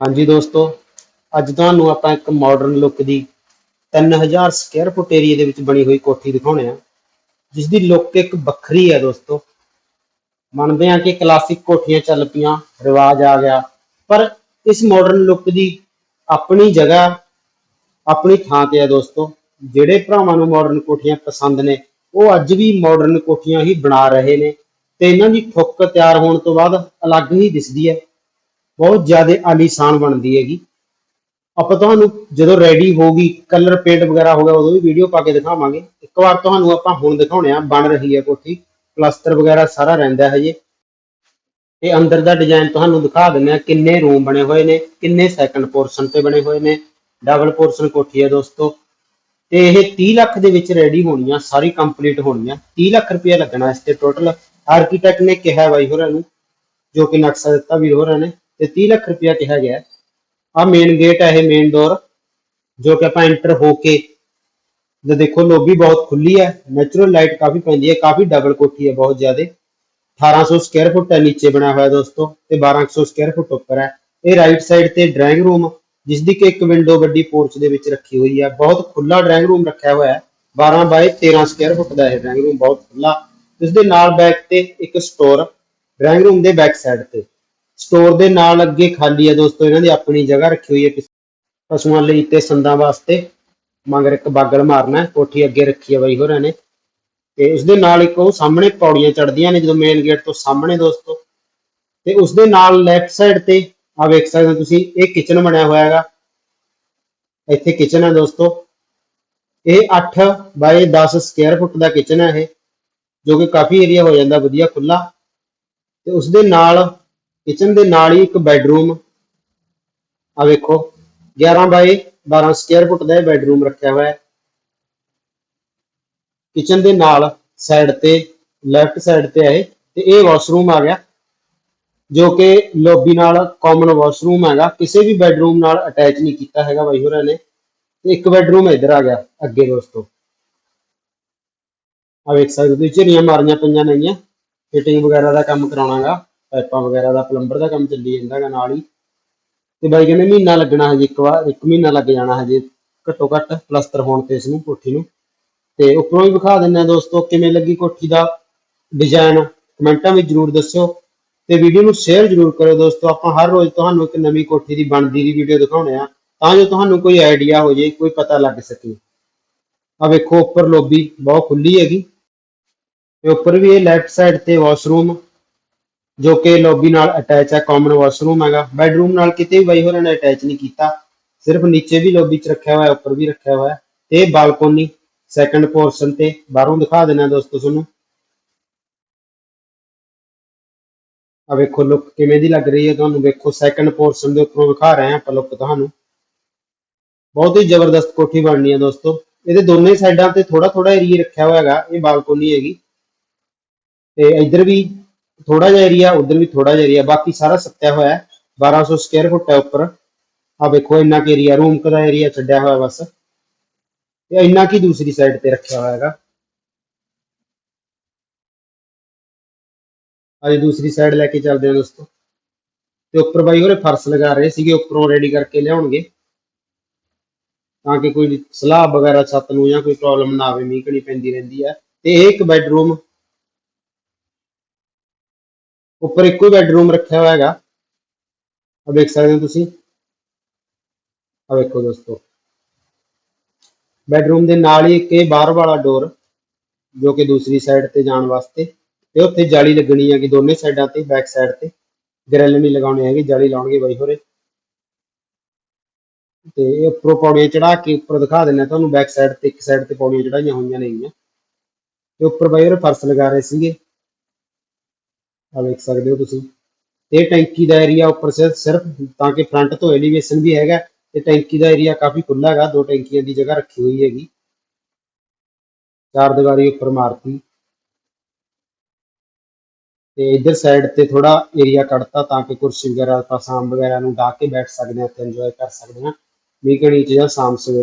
ਹਾਂਜੀ ਦੋਸਤੋ, ਅੱਜ ਤੁਹਾਨੂੰ ਆਪਾਂ ਇੱਕ ਮਾਡਰਨ ਲੁੱਕ ਦੀ 3000 ਸਕੁਅਰ ਫੁੱਟ ਏਰੀਆ ਦੇ ਵਿੱਚ ਬਣੀ ਹੋਈ ਕੋਠੀ ਦਿਖਾਉਣੇ ਆ ਜਿਸ ਦੀ ਲੁੱਕ ਇੱਕ ਵੱਖਰੀ ਹੈ ਦੋਸਤੋ। ਮੰਨਦੇ ਆ ਕਿ ਕਲਾਸਿਕ ਕੋਠੀਆਂ ਚੱਲ ਪਈਆਂ, ਰਿਵਾਜ ਆ ਗਿਆ, ਪਰ ਇਸ ਮਾਡਰਨ ਲੁੱਕ ਦੀ ਆਪਣੀ ਜਗ੍ਹਾ, ਆਪਣੀ ਥਾਂ ਤੇ ਹੈ ਦੋਸਤੋ। ਜਿਹੜੇ ਭਰਾਵਾਂ ਨੂੰ ਮਾਡਰਨ ਕੋਠੀਆਂ ਪਸੰਦ ਨੇ, ਉਹ ਅੱਜ ਵੀ ਮਾਡਰਨ ਕੋਠੀਆਂ ਹੀ ਬਣਾ ਰਹੇ ਨੇ, ਤੇ ਇਹਨਾਂ ਦੀ ਠੁੱਕ ਤਿਆਰ ਹੋਣ ਤੋਂ ਬਾਅਦ ਅਲੱਗ ਹੀ ਦਿਸਦੀ ਹੈ। ਬਹੁਤ ਜ਼ਿਆਦਾ ਆਲੀਸ਼ਾਨ ਬਣਦੀ ਹੈਗੀ। ਆਪਾਂ ਤੁਹਾਨੂੰ ਜਦੋਂ ਰੈਡੀ ਹੋਗੀ ਕਲਰ ਪੇਂਟ ਵਗੈਰਾ ਹੋ ਗਿਆ, ਉਦੋਂ ਵੀ ਵੀਡੀਓ ਪਾ ਕੇ ਦਿਖਾਵਾਂਗੇ। ਇੱਕ ਵਾਰ ਤੁਹਾਨੂੰ ਆਪਾਂ ਹੁਣ ਦਿਖਾਉਣੇ ਆ, ਬਣ ਰਹੀ ਹੈ ਕੋਠੀ। ਪਲਸਤਰ ਵਗੈਰਾ ਸਾਰਾ ਰਹਿੰਦਾ ਹੈ ਜੀ ਇਹ ਅੰਦਰ ਦਾ ਡਿਜ਼ਾਈਨ ਤੁਹਾਨੂੰ ਦਿਖਾ ਦਿੰਦੇ ਆ ਕਿੰਨੇ ਰੂਮ ਬਣੇ ਹੋਏ ਨੇ, ਕਿੰਨੇ ਸੈਕੰਡ ਪੋਰਸ਼ਨ ਤੇ ਬਣੇ ਹੋਏ ਨੇ। ਡਬਲ ਪੋਰਸ਼ਨ ਕੋਠੀ ਹੈ ਦੋਸਤੋ। ਤੇ ਇਹ 30 ਲੱਖ ਦੇ ਵਿੱਚ ਰੈਡੀ ਹੋਣੀ ਆ ਸਾਰੀ ਕੰਪਲੀਟ ਹੋਣੀ ਆ 30 ਲੱਖ ਰੁਪਏ ਲੱਗਣਾ ਇਸ ਤੇ ਟੋਟਲ ਆਰਕੀਟੈਕਟ ਨੇ ਕਿਹਾ ਬਾਈ ਹੋਰਾਂ ਨੂੰ, ਜੋ ਕਿ ਨਕਸ਼ਾ ਦਿੱਤਾ ਵੀ ਹੋਰਾਂ ਨੇ। ਤੇ 30 ਲੱਖ ਰੁਪਇਆ ਕਿਹਾ ਗਿਆ। ਆ ਮੇਨ ਗੇਟ ਹੈ ਇਹ ਮੇਨ ਡੋਰ ਜੋ ਕਿ ਆਪਾਂ ਐਂਟਰ ਹੋ ਕੇ ਜੇ ਦੇਖੋ ਲੋਬੀ ਬਹੁਤ ਖੁੱਲੀ ਹੈ ਨੈਚੁਰਲ ਲਾਈਟ ਕਾਫੀ ਪੈਂਦੀ ਹੈ ਕਾਫੀ ਡਬਲ ਕੋਠੀ ਹੈ ਬਹੁਤ ਜ਼ਿਆਦਾ। 1800 ਸਕੁਅਰ ਫੁੱਟ ਹੈ ਨੀਚੇ ਬਣਿਆ ਹੋਇਆ ਦੋਸਤੋ ਤੇ 1200 ਸਕੁਅਰ ਫੁੱਟ ਉੱਪਰ ਹੈ ਇਹ ਰਾਈਟ ਸਾਈਡ ਤੇ ਡਰਾਇੰਗ ਰੂਮ ਜਿਸ ਦੀ ਕਿ ਇੱਕ ਵਿੰਡੋ ਵੱਡੀ ਪੋਰਚ ਦੇ ਵਿੱਚ ਰੱਖੀ ਹੋਈ ਹੈ ਬਹੁਤ ਖੁੱਲਾ ਡਰਾਇੰਗ ਰੂਮ ਰੱਖਿਆ ਹੋਇਆ ਹੈ। 12 ਬਾਈ 13 ਸਕੁਅਰ ਫੁੱਟ ਦਾ ਇਹ ਡਰਾਇੰਗ ਰੂਮ ਬਹੁਤ ਖੁੱਲਾ ਇਸ ਦੇ ਨਾਲ ਬੈਕ ਤੇ ਇੱਕ ਸਟੋਰ ਡਰਾਇੰਗ ਰੂਮ ਦੇ ਬੈਕ ਸਾਈਡ ਤੇ। ਸਟੋਰ ਦੇ ਨਾਲ ਅੱਗੇ ਖਾਲੀ ਹੈ ਦੋਸਤੋ, ਇਹਨਾਂ ਦੀ ਆਪਣੀ ਜਗ੍ਹਾ ਰੱਖੀ ਹੋਈ ਹੈ ਪਸ਼ੂਆਂ ਲਈ ਤੇ ਸੰਦਾਂ ਵਾਸਤੇ। ਮਗਰ ਇੱਕ ਬਾਗਲ ਮਾਰਨਾ ਹੈ, ਕੋਠੀ ਅੱਗੇ ਰੱਖੀ ਹੈ ਬਾਈ ਹੋਰਾਂ ਨੇ। ਤੇ ਉਸ ਦੇ ਨਾਲ ਇੱਕ ਉਹ ਸਾਹਮਣੇ ਪੌੜੀਆਂ ਚੜਦੀਆਂ ਨੇ, ਜਦੋਂ ਮੇਨ ਗੇਟ ਤੋਂ ਸਾਹਮਣੇ ਦੋਸਤੋ। ਤੇ ਉਸ ਦੇ ਨਾਲ ਲੈਫਟ ਸਾਈਡ ਤੇ, ਆ ਵੇਖ ਸਕਦੇ ਹੋ ਤੁਸੀਂ, ਇਹ ਕਿਚਨ ਬਣਿਆ ਹੋਇਆ ਹੈਗਾ। ਇੱਥੇ ਕਿਚਨ ਹੈ ਦੋਸਤੋ। ਇਹ 8 ਬਾਈ 10 ਸਕੁਅਰ ਫੁੱਟ ਦਾ ਕਿਚਨ ਹੈ ਇਹ, ਜੋ ਕਿ ਕਾਫੀ ਏਰੀਆ ਹੋ ਜਾਂਦਾ, ਵਧੀਆ ਖੁੱਲਾ ਤੇ ਉਸ ਦੇ ਨਾਲ ਕਿਚਨ ਦੇ ਨਾਲ ਹੀ ਇੱਕ ਬੈੱਡਰੂਮ। ਆ ਵੇਖੋ 11 ਬਾਈ 12 ਸਕੁਅਰ ਫੁੱਟ ਦਾ ਇਹ ਬੈੱਡਰੂਮ ਰੱਖਿਆ ਹੋਇਆ ਹੈ। ਕਿਚਨ ਦੇ ਨਾਲ ਸਾਈਡ ਤੇ ਲੈਫਟ ਸਾਈਡ ਤੇ ਹੈ ਤੇ ਇਹ ਵਾਸ਼ਰੂਮ ਆ ਗਿਆ, ਜੋ ਕਿ ਲੌਬੀ ਨਾਲ ਕਾਮਨ ਵਾਸ਼ਰੂਮ ਹੈਗਾ। ਕਿਸੇ ਵੀ ਬੈੱਡਰੂਮ ਨਾਲ ਅਟੈਚ ਨਹੀਂ ਕੀਤਾ ਹੈਗਾ ਬਾਈ ਹੋਰਾਂ ਨੇ। ਤੇ ਇੱਕ ਬੈੱਡਰੂਮ ਇੱਧਰ ਆ ਗਿਆ, ਅੱਗੇ ਦੋਸਤੋ। ਆ ਵੇਖ ਸਕਦੇ ਹੋ ਤੁਸੀਂ ਝਰੀਆਂ ਮਾਰੀਆਂ ਪਈਆਂ ਨੇਗੀਆਂ। ਫਿਟਿੰਗ ਵਗੈਰਾ ਦਾ ਕੰਮ ਕਰਾਉਣਾਗਾ। ਪਾਈਪਾਂ ਵਗੈਰਾ ਦਾ, ਪਲੰਬਰ ਦਾ ਕੰਮ ਚੱਲੀ ਜਾਂਦਾਗਾ ਨਾਲ ਹੀ। ਤੇ ਬਾਈ ਕਹਿੰਦੇ ਮਹੀਨਾ ਲੱਗਣਾ ਹਜੇ ਇੱਕ ਵਾਰ, ਇੱਕ ਮਹੀਨਾ ਲੱਗ ਜਾਣਾ ਹਜੇ, ਘੱਟੋ ਘੱਟ ਪਲਸਤਰ ਹੋਣ ਤੇ ਇਸ ਨੂੰ, ਕੋਠੀ ਨੂੰ। ਤੇ ਉੱਪਰੋਂ ਵੀ ਵਿਖਾ ਦਿੰਦੇ ਆ ਦੋਸਤੋ, ਕਿਵੇਂ ਲੱਗੀ ਕੋਠੀ ਦਾ ਡਿਜ਼ਾਈਨ ਕਮੈਂਟਾਂ ਵਿੱਚ ਜਰੂਰ ਦੱਸਿਓ। ਤੇ ਵੀਡੀਓ ਨੂੰ ਸ਼ੇਅਰ ਜਰੂਰ ਕਰੋ ਦੋਸਤੋ, ਆਪਾਂ ਹਰ ਰੋਜ਼ ਤੁਹਾਨੂੰ ਇੱਕ ਨਵੀਂ ਕੋਠੀ ਦੀ ਬਣਦੀ ਦੀ ਵੀਡੀਓ ਦਿਖਾਉਣੇ ਆ ਤਾਂ ਜੋ ਤੁਹਾਨੂੰ ਕੋਈ ਆਈਡੀਆ ਹੋ ਜਾਏ, ਕੋਈ ਪਤਾ ਲੱਗ ਸਕੇ। ਆ ਵੇਖੋ, ਉੱਪਰ ਲੋਬੀ ਬਹੁਤ ਖੁੱਲੀ ਹੈਗੀ। ਤੇ ਉੱਪਰ ਵੀ ਇਹ ਲੈਫਟ ਸਾਈਡ ਤੇ ਵਾਸ਼ਰੂਮ ਜੋ ਕਿ ਲੌਬੀ ਨਾਲ ਅਟੈਚ ਹੈ ਕਾਮਨ ਵਾਸ਼ਰੂਮ ਹੈਗਾ। ਬੈਡਰੂਮ ਨਾਲ ਕਿਤੇ ਵੀ ਬਾਈ ਹੋਰਾਂ ਨੇ ਅਟੈਚ ਨਹੀਂ ਕੀਤਾ। ਸਿਰਫ ਨੀਚੇ ਵੀ ਲੌਬੀ 'ਚ ਰੱਖਿਆ ਹੋਇਆ, ਉੱਪਰ ਵੀ ਰੱਖਿਆ ਹੋਇਆ। ਤੇ ਬਾਲਕੋਨੀ ਸੈਕੰਡ ਪੋਰਸ਼ਨ ਤੇ ਬਾਹਰੋਂ ਦਿਖਾ ਦੇਣਾ ਦੋਸਤੋ ਤੁਹਾਨੂੰ। ਆ ਵੇਖੋ ਲੁੱਕ ਕਿਵੇਂ ਦੀ ਲੱਗ ਰਹੀ ਹੈ ਤੁਹਾਨੂੰ। ਵੇਖੋ ਸੈਕੰਡ ਪੋਰਸ਼ਨ ਦੇ ਉੱਪਰੋਂ ਵਿਖਾ ਰਹੇ ਹਾਂ ਆਪਾਂ ਲੁੱਕ ਤੁਹਾਨੂੰ। ਬਹੁਤ ਹੀ ਜ਼ਬਰਦਸਤ ਕੋਠੀ ਬਣਨੀ ਹੈ ਦੋਸਤੋ। ਇਹਦੇ ਦੋਨੇ ਸਾਈਡਾਂ ਤੇ ਥੋੜਾ ਥੋੜਾ ਏਰੀਆ ਰੱਖਿਆ ਹੋਇਆ ਹੈਗਾ, ਇਹ ਬਾਲਕੋਨੀ ਹੈਗੀ। ਤੇ ਇੱਧਰ ਵੀ ਥੋੜਾ ਜਿਹਾ ਏਰੀਆ ਉਧਰ ਵੀ ਥੋੜਾ ਜਿਹਾ ਏਰੀਆ ਬਾਕੀ ਸਾਰਾ ਸੱਤਿਆ ਹੋਇਆ ਹੈ। 1200 ਸਕੁਅਰ ਫੁੱਟ ਹੈ ਉੱਪਰ। ਆ ਵੇਖੋ, ਇੰਨਾ ਕਿ ਏਰੀਆ ਰੂਮ ਦਾ ਏਰੀਆ ਛੱਡਿਆ ਹੋਇਆ ਬਸ। ਤੇ ਇੰਨਾ ਕੀ ਦੂਸਰੀ ਸਾਈਡ ਤੇ ਰੱਖਿਆ ਹੋਇਆ ਹੈਗਾ। ਅੱਜ ਦੂਸਰੀ ਸਾਈਡ ਲੈ ਕੇ ਚੱਲਦੇ ਹਾਂ ਦੋਸਤੋ। ਤੇ ਉੱਪਰ ਬਾਈ ਹੋਰੇ ਫਰਸ਼ ਲਗਾ ਰਹੇ ਸੀਗੇ, ਉੱਪਰੋਂ ਰੈਡੀ ਕਰਕੇ ਲਿਆਉਣਗੇ। ਤਾਂ ਕਿ ਕੋਈ ਸਲਾਬ ਵਗੈਰਾ ਛੱਤ ਨੂੰ ਜਾਂ ਕੋਈ ਪ੍ਰੋਬਲਮ ਨਾ ਆਵੇ, ਮੀਂਹ ਕਣੀ ਪੈਂਦੀ ਰਹਿੰਦੀ ਹੈ। ਤੇ ਇਹ ਇੱਕ ਬੈੱਡਰੂਮ ਉੱਪਰ ਇੱਕੋ ਹੀ ਬੈੱਡਰੂਮ ਰੱਖਿਆ ਹੋਇਆ ਹੈਗਾ। ਆ ਦੇਖ ਸਕਦੇ ਹੋ ਤੁਸੀਂ। ਆ ਵੇਖੋ ਦੋਸਤੋ। ਬੈੱਡਰੂਮ ਦੇ ਨਾਲ ਹੀ ਇੱਕ ਇਹ ਬਾਹਰ ਵਾਲਾ ਡੋਰ ਜੋ ਕਿ ਦੂਸਰੀ ਸਾਈਡ ਤੇ ਜਾਣ ਵਾਸਤੇ। ਤੇ ਉੱਥੇ ਜਾਲੀ ਲੱਗਣੀ ਹੈਗੀ ਦੋਨੇ ਸਾਈਡਾਂ ਤੇ ਬੈਕ ਸਾਈਡ ਤੇ। ਗ੍ਰਿਲ ਨਹੀਂ ਲਗਾਉਣੀ ਹੈਗੀ, ਜਾਲੀ ਲਾਉਣਗੇ ਬਾਈ ਹੋਰੇ। ਤੇ ਇਹ ਉੱਪਰੋਂ ਪੌੜੀਆਂ ਚੜਾ ਕੇ ਉੱਪਰ ਦਿਖਾ ਦਿੰਦਾ ਤੁਹਾਨੂੰ ਬੈਕ ਸਾਈਡ ਤੇ, ਇੱਕ ਸਾਈਡ ਤੇ ਪੌੜੀਆਂ ਚੜਾਈਆਂ ਹੋਈਆਂ ਨੇਗੀਆਂ। ਤੇ ਉੱਪਰ ਬਾਈ ਹੋਰੇ ਫਰਸ਼ ਲਗਾ ਰਹੇ ਸੀਗੇ। ਆ ਵੇਖ ਸਕਦੇ ਹੋ ਤੁਸੀਂ। ਇਹ ਟੈਂਕੀ ਦਾ ਏਰੀਆ ਉੱਪਰ ਸਿਰਫ ਤਾਂ ਕਿ ਫਰੰਟ ਤੋਂ ਐਲੀਵੇਸ਼ਨ ਵੀ ਹੈਗਾ, ਤੇ ਟੈਂਕੀ ਦਾ ਏਰੀਆ ਕਾਫੀ ਖੁੱਲਾ ਹੈਗਾ, ਦੋ ਟੈਂਕੀਆਂ ਦੀ ਜਗ੍ਹਾ ਰੱਖੀ ਹੋਈ ਹੈਗੀ। ਚਾਰ ਦੀਵਾਰੀ ਉੱਪਰ ਮਾਰਤੀ। ਤੇ ਇਧਰ ਸਾਈਡ ਤੇ ਥੋੜਾ ਏਰੀਆ ਕੱਢਤਾ ਤਾਂ ਕਿ ਕੁਰਸੀ ਵਗੈਰਾ, ਆਪਾਂ ਸ਼ਾਮ ਵਗੈਰਾ ਨੂੰ ਢਾ ਕੇ ਬੈਠ ਸਕਦੇ ਹਾਂ ਤੇ ਇੰਜੋਏ ਕਰ ਸਕਦੇ ਹਾਂ। ਵੀਕਐਂਡ ਵਿੱਚ ਜਾਂ ਸ਼ਾਮ ਸਵੇਰੇ।